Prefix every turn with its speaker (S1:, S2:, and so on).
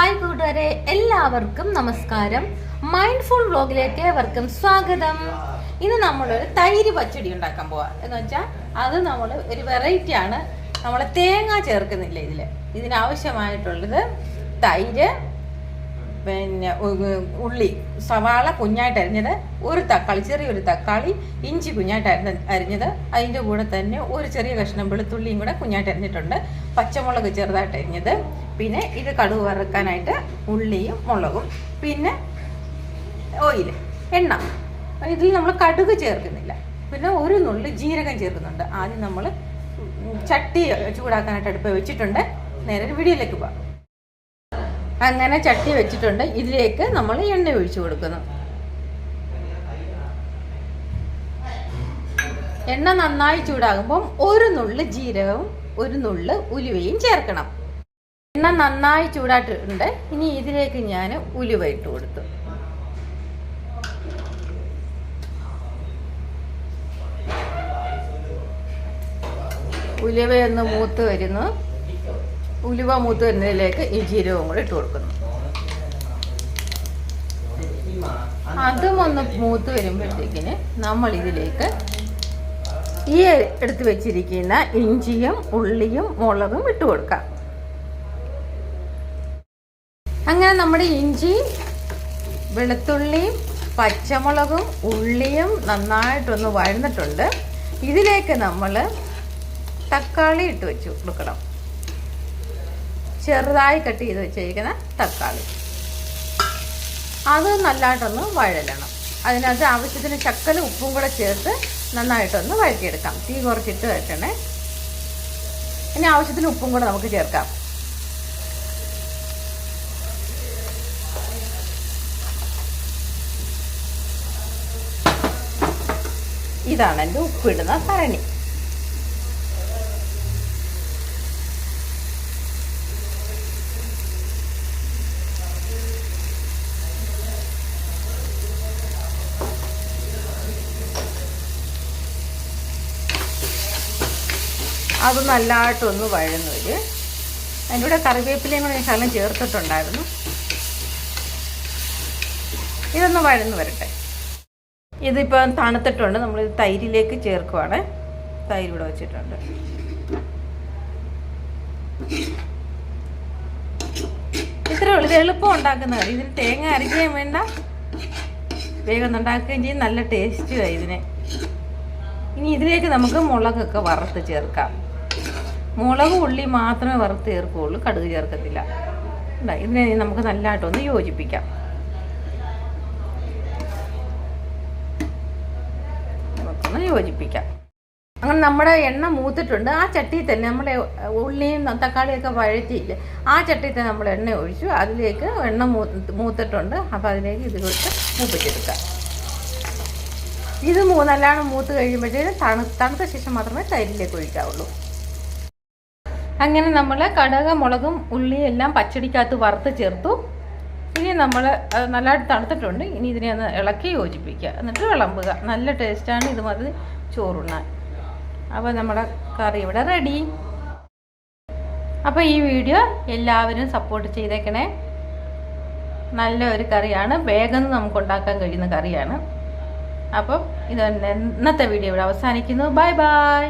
S1: Hi കൂട്ടുകാരെ എല്ലാവർക്കും നമസ്കാരം. മൈൻഡ്ഫുൾ വ്ലോഗിലേക്ക് ഏവർക്കും സ്വാഗതം. ഇന്ന് നമ്മളൊരു തൈര് പച്ചടി ഉണ്ടാക്കാൻ പോവാ. എന്ന് വെച്ചാൽ അത് നമ്മൾ ഒരു വെറൈറ്റി ആണ്. നമ്മൾ തേങ്ങ ചേർക്കുന്നില്ല ഇതിൽ ഇതിനാവശ്യമായിട്ടുള്ളത് തൈര് പിന്നെ ഉള്ളി സവാള കുഞ്ഞായിട്ട് അരിഞ്ഞത് ഒരു തക്കാളി ചെറിയൊരു തക്കാളി ഇഞ്ചി കുഞ്ഞായിട്ട് അരിഞ്ഞ അരിഞ്ഞത് അതിന്റെ കൂടെ തന്നെ ഒരു ചെറിയ കഷ്ണം വെളുത്തുള്ളിയും കൂടെ കുഞ്ഞായിട്ട് അരിഞ്ഞിട്ടുണ്ട്. പച്ചമുളക് ചെറുതായിട്ട് അരിഞ്ഞത്. പിന്നെ ഇത് കടുവ് വറുക്കാനായിട്ട് ഉള്ളിയും മുളകും. പിന്നെ ഓയിൽ എണ്ണ. ഇതിൽ നമ്മൾ കടുക് ചേർക്കുന്നില്ല. പിന്നെ ഒരു നുള്ളി ജീരകം ചേർക്കുന്നുണ്ട്. ആദ്യം നമ്മൾ ചട്ടി ചൂടാക്കാനായിട്ട് അടുപ്പ് വെച്ചിട്ടുണ്ട്. നേരെ വീഡിയോയിലേക്ക് പോകാം. അങ്ങനെ ചട്ടി വെച്ചിട്ടുണ്ട്. ഇതിലേക്ക് നമ്മൾ എണ്ണ ഒഴിച്ചു കൊടുക്കുന്നു. എണ്ണ നന്നായി ചൂടാകുമ്പം ഒരു നുള്ള് ജീരകവും ഒരു നുള്ള് ഉലുവയും ചേർക്കണം. എണ്ണ നന്നായി ചൂടായിട്ടുണ്ട്. ഇനി ഇതിലേക്ക് ഞാൻ ഉലുവ ഇട്ട് കൊടുത്തു. ഉലുവയൊന്ന് മൂത്ത് വരുന്നു. ഉലുവ മൂത്ത് വരുന്നതിലേക്ക് ഈ ജീരകവും കൂടെ ഇട്ട് കൊടുക്കുന്നു. അതും ഒന്ന് മൂത്ത് വരുമ്പോഴത്തേക്കിന് നമ്മൾ ഇതിലേക്ക് ഈ എടുത്ത് വെച്ചിരിക്കുന്ന ഇഞ്ചിയും ഉള്ളിയും മുളകും ഇട്ട് കൊടുക്കാം. അങ്ങനെ നമ്മുടെ ഇഞ്ചി വെളുത്തുള്ളിയും പച്ചമുളകും ഉള്ളിയും നന്നായിട്ടൊന്ന് വഴന്നിട്ടുണ്ട്. ഇതിലേക്ക് നമ്മൾ തക്കാളി ഇട്ട് വെച്ച് കൊടുക്കണം. ചെറുതായി കട്ട് ചെയ്ത് വെച്ചിരിക്കുന്ന തക്കാളി. അത് നല്ലതായിട്ടൊന്ന് വഴലണം. അതിനകത്ത് ആവശ്യത്തിന് ചക്കല ഉപ്പും കൂടെ ചേർത്ത് നന്നായിട്ടൊന്ന് വഴറ്റിയെടുക്കാം. തീ കുറച്ചിട്ട് വെക്കണേ ഇനി ആവശ്യത്തിന് ഉപ്പും കൂടെ നമുക്ക് ചേർക്കാം. ഇതാണ് എന്റെ ഉപ്പിടുന്ന ഭരണി. അത് നല്ലതായിട്ടൊന്ന് വഴന്നു വരും അതിന്റെ കൂടെ കറിവേപ്പിലയും കൂടെ ഞാൻ ശകലം ചേർത്തിട്ടുണ്ടായിരുന്നു. ഇതൊന്ന് വഴന്നു വരട്ടെ. ഇതിപ്പോൾ തണുത്തിട്ടുണ്ട്. നമ്മൾ തൈരിലേക്ക് ചേർക്കുവാണ്. തൈര് ഇവിടെ വെച്ചിട്ടുണ്ട്. ഇത്ര ഉള്ളൂ. എളുപ്പം ഉണ്ടാക്കുന്ന കറി. ഇതിന് തേങ്ങ അരയ്ക്കുകയും വേണ്ട. വേഗം ഉണ്ടാക്കുകയും ചെയ്യും. നല്ല ടേസ്റ്റുമാണ് ഇതിന്. ഇനി ഇതിലേക്ക് നമുക്ക് മുളകൊക്കെ വറുത്ത് ചേർക്കാം. മുളക് ഉള്ളി മാത്രമേ വറുത്ത് ചേർക്കുകയുള്ളൂ കടുക് ചേർക്കത്തില്ല. ഇതാ, ഇതിനെ നമുക്ക് നല്ലതായിട്ടൊന്ന് യോജിപ്പിക്കാം. നമുക്കൊന്ന് യോജിപ്പിക്കാം. അങ്ങനെ നമ്മുടെ എണ്ണ മൂത്തിട്ടുണ്ട്. ആ ചട്ടിയിൽ തന്നെ നമ്മൾ ഉള്ളിയും തക്കാളിയൊക്കെ വഴറ്റിയില്ല ആ ചട്ടിയിൽ തന്നെ നമ്മൾ എണ്ണ ഒഴിച്ചു. അതിലേക്ക് എണ്ണ മൂത്തിട്ടുണ്ട്. അപ്പോൾ അതിലേക്ക് ഇത് കൊടുത്ത് മൂപ്പിച്ചെടുക്കാം. ഇത് മൂ നല്ലോണം മൂത്ത് കഴിയുമ്പോഴത്തേക്കും തണു തണുത്ത ശേഷം മാത്രമേ തൈരിലേക്ക് ഒഴിക്കാവുള്ളൂ. അങ്ങനെ നമ്മൾ കടക മുളകും ഉള്ളിയും എല്ലാം പച്ചടിക്കകത്ത് വറുത്ത് ചേർത്തു. ഇനി നമ്മൾ നല്ലതായിട്ട് തണുത്തിട്ടുണ്ട്. ഇനി ഇതിനെ ഒന്ന് ഇളക്കി യോജിപ്പിക്കുക. എന്നിട്ട് വിളമ്പുക. നല്ല ടേസ്റ്റാണ് ഇത് മതി ചോറുണ്ണാൻ. അപ്പോൾ നമ്മുടെ കറി ഇവിടെ റെഡി. അപ്പോൾ ഈ വീഡിയോ എല്ലാവരും സപ്പോർട്ട് ചെയ്തേക്കണേ. നല്ല ഒരു കറിയാണ്. വേഗം നമുക്ക് ഉണ്ടാക്കാൻ കഴിയുന്ന കറിയാണ്. അപ്പം ഇത് ഇന്നത്തെ വീഡിയോ ഇവിടെ അവസാനിക്കുന്നു. Bye bye.